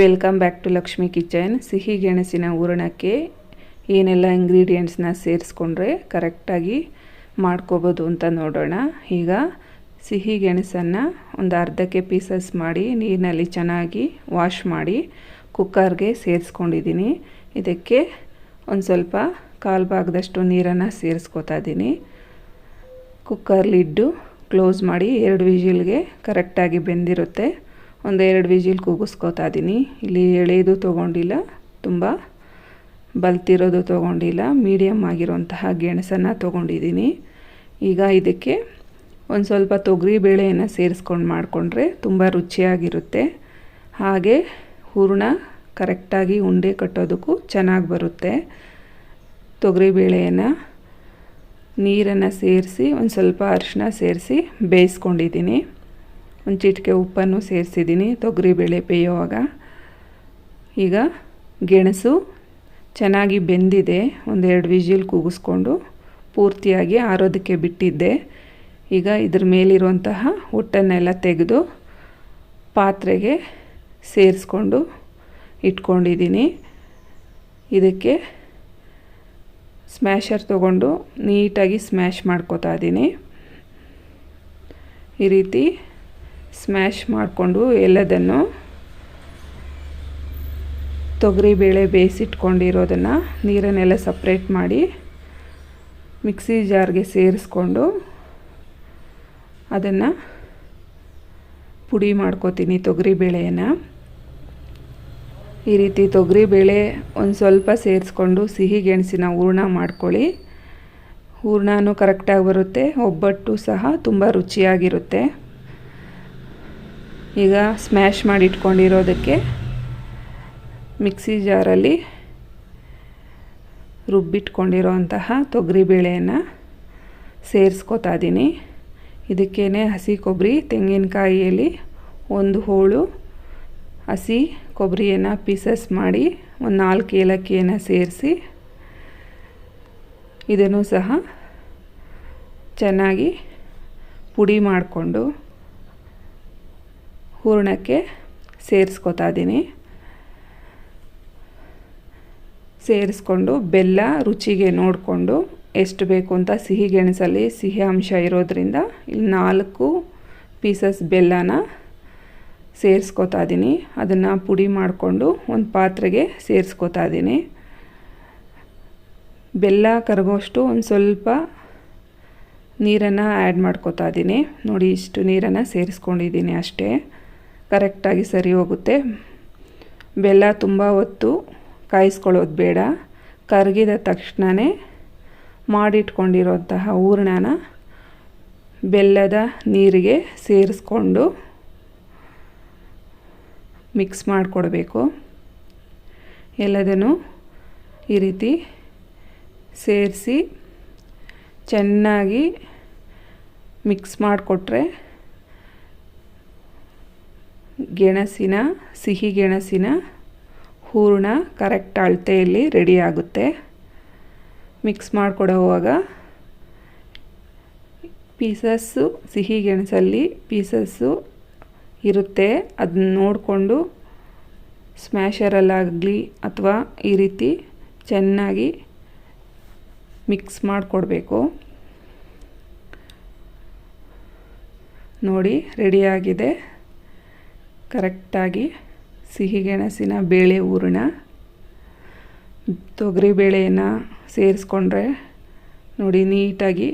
Welcome back to Lakshmi kitchen. ಸಿಹಿ ಗೆಣಸಿನ ಹೂರಣಕ್ಕೆ ಏನೆಲ್ಲ ಇಂಗ್ರೀಡಿಯೆಂಟ್ಸ್ನ ಸೇರಿಸ್ಕೊಂಡ್ರೆ ಕರೆಕ್ಟಾಗಿ ಮಾಡ್ಕೋಬೋದು ಅಂತ ನೋಡೋಣ. ಈಗ ಸಿಹಿ ಗೆಣಸನ್ನು ಒಂದು ಅರ್ಧಕ್ಕೆ ಪೀಸಸ್ ಮಾಡಿ, ನೀರಿನಲ್ಲಿ ಚೆನ್ನಾಗಿ ವಾಶ್ ಮಾಡಿ ಕುಕ್ಕರ್ಗೆ ಸೇರಿಸ್ಕೊಂಡಿದ್ದೀನಿ. ಇದಕ್ಕೆ ಒಂದು ಸ್ವಲ್ಪ ಕಾಲು ಭಾಗದಷ್ಟು ನೀರನ್ನು ಸೇರಿಸ್ಕೊತಾ ಇದ್ದೀನಿ. ಕುಕ್ಕರ್ ಲಿಡ್ಡು ಕ್ಲೋಸ್ ಮಾಡಿ ಎರಡು ವಿಜಿಲ್ಗೆ ಕರೆಕ್ಟಾಗಿ ಬೆಂದಿರುತ್ತೆ. ಒಂದು ಎರಡು ವಿಜಿಲ್ ಕೂಗಿಸ್ಕೊತಾ ಇದ್ದೀನಿ ಇಲ್ಲಿ ಎಳೆದು ತೊಗೊಂಡಿಲ್ಲ, ತುಂಬ ಬಲ್ತಿರೋದು ತೊಗೊಂಡಿಲ್ಲ ಮೀಡಿಯಮ್ ಆಗಿರುವಂತಹ ಗೆಣಸನ್ನು ತೊಗೊಂಡಿದ್ದೀನಿ ಈಗ ಇದಕ್ಕೆ ಒಂದು ಸ್ವಲ್ಪ ತೊಗರಿ ಬೇಳೆಯನ್ನು ಸೇರಿಸ್ಕೊಂಡು ಮಾಡಿಕೊಂಡ್ರೆ ತುಂಬ ರುಚಿಯಾಗಿರುತ್ತೆ. ಹಾಗೆ ಹೂರಣ ಕರೆಕ್ಟಾಗಿ ಉಂಡೆ ಕಟ್ಟೋದಕ್ಕೂ ಚೆನ್ನಾಗಿ ಬರುತ್ತೆ. ತೊಗರಿ ಬೇಳೆಯನ್ನು ನೀರನ್ನು ಸೇರಿಸಿ, ಒಂದು ಸ್ವಲ್ಪ ಅರಿಶಿನ ಸೇರಿಸಿ ಬೇಯಿಸ್ಕೊಂಡಿದ್ದೀನಿ ಒಂದು ಚಿಟಿಕೆ ಉಪ್ಪನ್ನು ಸೇರಿಸಿದ್ದೀನಿ, ತೊಗರಿಬೇಳೆ ಬೇಯುವಾಗ. ಈಗ ಗೆಣಸು ಚೆನ್ನಾಗಿ ಬೆಂದಿದೆ, ಒಂದೆರಡು ವಿಜಿಲ್ ಕೂಗಿಸ್ಕೊಂಡು ಪೂರ್ತಿಯಾಗಿ ಆರೋದಕ್ಕೆ ಬಿಟ್ಟಿದ್ದೆ. ಈಗ ಇದ್ರ ಮೇಲಿರುವಂತಹ ಹುಟ್ಟನ್ನೆಲ್ಲ ತೆಗೆದು ಪಾತ್ರೆಗೆ ಸೇರಿಸ್ಕೊಂಡು ಇಟ್ಕೊಂಡಿದ್ದೀನಿ. ಇದಕ್ಕೆ ಸ್ಮ್ಯಾಶರ್ ತಗೊಂಡು ನೀಟಾಗಿ ಸ್ಮ್ಯಾಶ್ ಮಾಡ್ಕೋತಾ ಇದ್ದೀನಿ. ಈ ರೀತಿ ಸ್ಮ್ಯಾಶ್ ಮಾಡಿಕೊಂಡು ಎಲ್ಲದನ್ನು ತೊಗರಿಬೇಳೆ ಬೇಯಿಸಿಟ್ಕೊಂಡಿರೋದನ್ನು ನೀರನ್ನೆಲ್ಲ ಸಪ್ರೇಟ್ ಮಾಡಿ ಮಿಕ್ಸಿ ಜಾರ್ಗೆ ಸೇರಿಸ್ಕೊಂಡು ಅದನ್ನು ಪುಡಿ ಮಾಡ್ಕೋತೀನಿ ತೊಗರಿಬೇಳೆಯನ್ನು ಈ ರೀತಿ ತೊಗರಿಬೇಳೆ ಒಂದು ಸ್ವಲ್ಪ ಸೇರಿಸ್ಕೊಂಡು ಸಿಹಿ, ಗೆಣಸಿನ ಹೂರ್ಣ ಮಾಡ್ಕೊಳ್ಳಿ. ಹೂರ್ಣನೂ ಕರೆಕ್ಟಾಗಿ ಬರುತ್ತೆ, ಒಬ್ಬಟ್ಟು ಸಹ ತುಂಬ ರುಚಿಯಾಗಿರುತ್ತೆ. ಈಗ ಸ್ಮ್ಯಾಶ್ ಮಾಡಿ ಇಟ್ಕೊಂಡಿರೋದಕ್ಕೆ ಮಿಕ್ಸಿ ಜಾರಲ್ಲಿ ರುಬ್ಬಿಟ್ಕೊಂಡಿರೋಂತಹ ತೊಗರಿಬೇಳೆಯನ್ನು ಸೇರಿಸ್ಕೊತಾ ಇದ್ದೀನಿ ಇದಕ್ಕೇ ಹಸಿ ಕೊಬ್ಬರಿ ತೆಂಗಿನಕಾಯಿಯಲ್ಲಿ ಒಂದು ಹೋಳು, ಹಸಿ ಕೊಬ್ಬರಿಯನ್ನು ಪೀಸಸ್ ಮಾಡಿ ಒಂದು ನಾಲ್ಕು ಏಲಕ್ಕಿಯನ್ನು ಸೇರಿಸಿ ಇದನ್ನು ಸಹ ಚೆನ್ನಾಗಿ ಪುಡಿ ಮಾಡಿಕೊಂಡು ಹೂರಣಕ್ಕೆ ಸೇರಿಸ್ಕೊತಾ ಇದ್ದೀನಿ. ಸೇರಿಸ್ಕೊಂಡು ಬೆಲ್ಲ ರುಚಿಗೆ ನೋಡಿಕೊಂಡು ಎಷ್ಟು ಬೇಕು ಅಂತ ಸಿಹಿ ಗೆಣಸಲ್ಲಿ ಸಿಹಿ ಅಂಶ ಇರೋದ್ರಿಂದ ಇಲ್ಲಿ ನಾಲ್ಕು ಪೀಸಸ್ ಬೆಲ್ಲನ ಸೇರಿಸ್ಕೊತಾ ಇದ್ದೀನಿ. ಅದನ್ನು ಪುಡಿ ಮಾಡಿಕೊಂಡು ಒಂದು ಪಾತ್ರೆಗೆ ಸೇರಿಸ್ಕೊತಾ ಇದ್ದೀನಿ. ಬೆಲ್ಲ ಕರಗೋಷ್ಟು ಒಂದು ಸ್ವಲ್ಪ ನೀರನ್ನು ಆ್ಯಡ್ ಮಾಡ್ಕೋತಾ ಇದ್ದೀನಿ. ನೋಡಿ ಇಷ್ಟು ನೀರನ್ನು ಸೇರಿಸ್ಕೊಂಡಿದ್ದೀನಿ ಅಷ್ಟೇ. ಕರೆಕ್ಟಾಗಿ ಸರಿ ಹೋಗುತ್ತೆ. ಬೆಲ್ಲ ತುಂಬ ಹೊತ್ತು ಕಾಯಿಸ್ಕೊಳ್ಳೋದು ಬೇಡ. ಕರಗಿದ ತಕ್ಷಣವೇ ಮಾಡಿಟ್ಕೊಂಡಿರೋಂತಹ ಹೂರಣನ ಬೆಲ್ಲದ ನೀರಿಗೆ ಸೇರಿಸ್ಕೊಂಡು ಮಿಕ್ಸ್ ಮಾಡಿಕೊಡ್ಬೇಕು. ಎಲ್ಲದನ್ನು ಈ ರೀತಿ ಸೇರಿಸಿ ಚೆನ್ನಾಗಿ ಮಿಕ್ಸ್ ಮಾಡಿಕೊಟ್ರೆ ಗೆಣಸಿನ, ಸಿಹಿ ಗೆಣಸಿನ ಹೂರಣ ಕರೆಕ್ಟ್ ಅಳತೆಯಲ್ಲಿ ರೆಡಿಯಾಗುತ್ತೆ ಮಿಕ್ಸ್ ಮಾಡಿಕೊಡುವಾಗ ಪೀಸಸ್ಸು, ಸಿಹಿ ಗೆಣಸಲ್ಲಿ ಪೀಸಸ್ಸು ಇರುತ್ತೆ. ಅದನ್ನ ನೋಡಿಕೊಂಡು ಸ್ಮ್ಯಾಷರಲ್ಲಾಗಲಿ ಅಥವಾ ಈ ರೀತಿ ಚೆನ್ನಾಗಿ ಮಿಕ್ಸ್ ಮಾಡಿಕೊಡ್ಬೇಕು. ನೋಡಿ ರೆಡಿಯಾಗಿದೆ ಕರೆಕ್ಟಾಗಿ ಸಿಹಿಗೆಣಸಿನ ಬೇಳೆ ಹೂರಣ ತೊಗರಿ ಬೇಳೆಯನ್ನು ಸೇರಿಸ್ಕೊಂಡ್ರೆ ನೋಡಿ ನೀಟಾಗಿ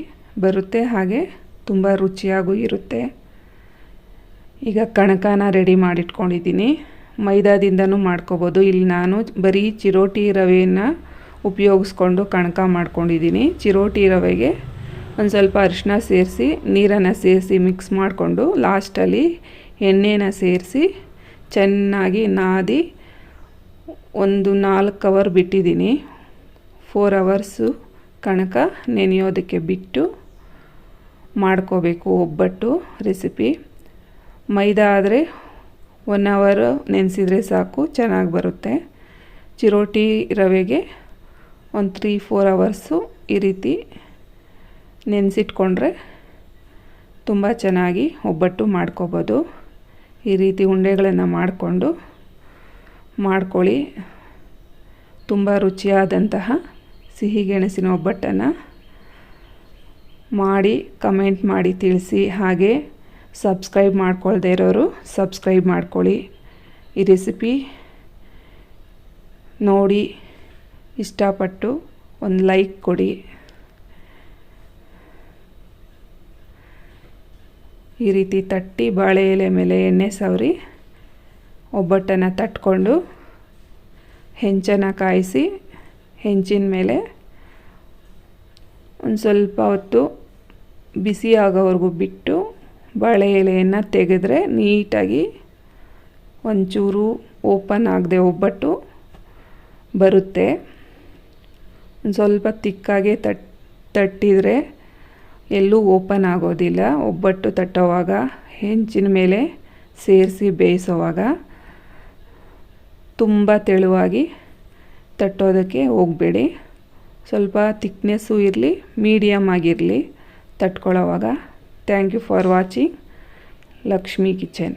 ಬರುತ್ತೆ ಹಾಗೆ ತುಂಬ ರುಚಿಯಾಗೂ ಇರುತ್ತೆ. ಈಗ ಕಣಕನ ರೆಡಿ ಮಾಡಿಟ್ಕೊಂಡಿದ್ದೀನಿ. ಮೈದಾದಿಂದನೂ ಮಾಡ್ಕೋಬೋದು. ಇಲ್ಲಿ ನಾನು ಬರೀ ಚಿರೋಟಿ ರವೆಯನ್ನು ಉಪಯೋಗಿಸ್ಕೊಂಡು ಕಣಕ ಮಾಡ್ಕೊಂಡಿದ್ದೀನಿ. ಚಿರೋಟಿ ರವೆಗೆ ಒಂದು ಸ್ವಲ್ಪ ಅರಿಶಿನ ಸೇರಿಸಿ, ನೀರನ್ನು ಸೇರಿಸಿ ಮಿಕ್ಸ್ ಮಾಡಿಕೊಂಡು ಲಾಸ್ಟಲ್ಲಿ ಎಣ್ಣೆನ ಸೇರಿಸಿ ಚೆನ್ನಾಗಿ ನಾದಿ ಒಂದು ನಾಲ್ಕು ಅವರ್ ಬಿಟ್ಟಿದ್ದೀನಿ. ಫೋರ್ ಅವರ್ಸು ಕಣಕ ನೆನೆಯೋದಕ್ಕೆ ಬಿಟ್ಟು ಮಾಡ್ಕೋಬೇಕು ಒಬ್ಬಟ್ಟು ರೆಸಿಪಿ ಮೈದಾ ಆದರೆ ಒನ್ ಅವರ್ ನೆನೆಸಿದರೆ ಸಾಕು, ಚೆನ್ನಾಗಿ ಬರುತ್ತೆ. ಚಿರೋಟಿ ರವೆಗೆ ಒಂದು ತ್ರೀ ಫೋರ್ ಅವರ್ಸು ಈ ರೀತಿ ನೆನೆಸಿಟ್ಕೊಂಡ್ರೆ ತುಂಬ ಚೆನ್ನಾಗಿ ಒಬ್ಬಟ್ಟು ಮಾಡ್ಕೋಬೋದು. ಈ ರೀತಿ ಉಂಡೆಗಳನ್ನು ಮಾಡಿಕೊಂಡು ಮಾಡ್ಕೊಳ್ಳಿ. ತುಂಬ ರುಚಿಯಾದಂತಹ ಸಿಹಿ ಗೆಣಸಿನ ಒಬ್ಬಟ್ಟನ್ನು ಮಾಡಿ, ಕಮೆಂಟ್ ಮಾಡಿ, ತಿಳಿಸಿ. ಹಾಗೆ ಸಬ್ಸ್ಕ್ರೈಬ್ ಮಾಡ್ಕೊಳ್ದೇ ಇರೋರು ಸಬ್ಸ್ಕ್ರೈಬ್ ಮಾಡ್ಕೊಳ್ಳಿ. ಈ ರೆಸಿಪಿ ನೋಡಿ, ಇಷ್ಟಪಟ್ಟು ಒಂದು ಲೈಕ್ ಕೊಡಿ. ಈ ರೀತಿ ತಟ್ಟಿ ಬಾಳೆ ಎಲೆ ಮೇಲೆ ಎಣ್ಣೆ ಸವರಿ, ಒಬ್ಬಟ್ಟನ್ನು ತಟ್ಕೊಂಡು ಹೆಂಚನ್ನು ಕಾಯಿಸಿ, ಹೆಂಚಿನ ಮೇಲೆ ಒಂದು ಸ್ವಲ್ಪ ಹೊತ್ತು ಬಿಸಿ ಆಗೋವರೆಗೂ ಬಿಟ್ಟು ಬಾಳೆ ಎಲೆಯನ್ನು ತೆಗೆದ್ರೆ ನೀಟಾಗಿ ಒಂಚೂರು ಓಪನ್ ಆಗದೆ ಒಬ್ಬಟ್ಟು ಬರುತ್ತೆ. ಒಂದು ಸ್ವಲ್ಪ ತಿಕ್ಕಾಗೆ ತಟ್, ತಟ್ಟಿದರೆ ಎಲ್ಲೂ ಓಪನ್ ಆಗೋದಿಲ್ಲ. ಒಬ್ಬಟ್ಟು ತಟ್ಟೋವಾಗ ಹೆಂಚಿನ ಮೇಲೆ ಸೇರಿಸಿ ಬೇಯಿಸೋವಾಗ ತುಂಬ ತೆಳುವಾಗಿ ತಟ್ಟೋದಕ್ಕೆ ಹೋಗಬೇಡಿ. ಸ್ವಲ್ಪ ತಿಕ್ನೆಸ್ಸು ಇರಲಿ, ಮೀಡಿಯಮ್ ಆಗಿರಲಿ ತಟ್ಕೊಳ್ಳೋವಾಗ. Thank you for watching Lakshmi kitchen.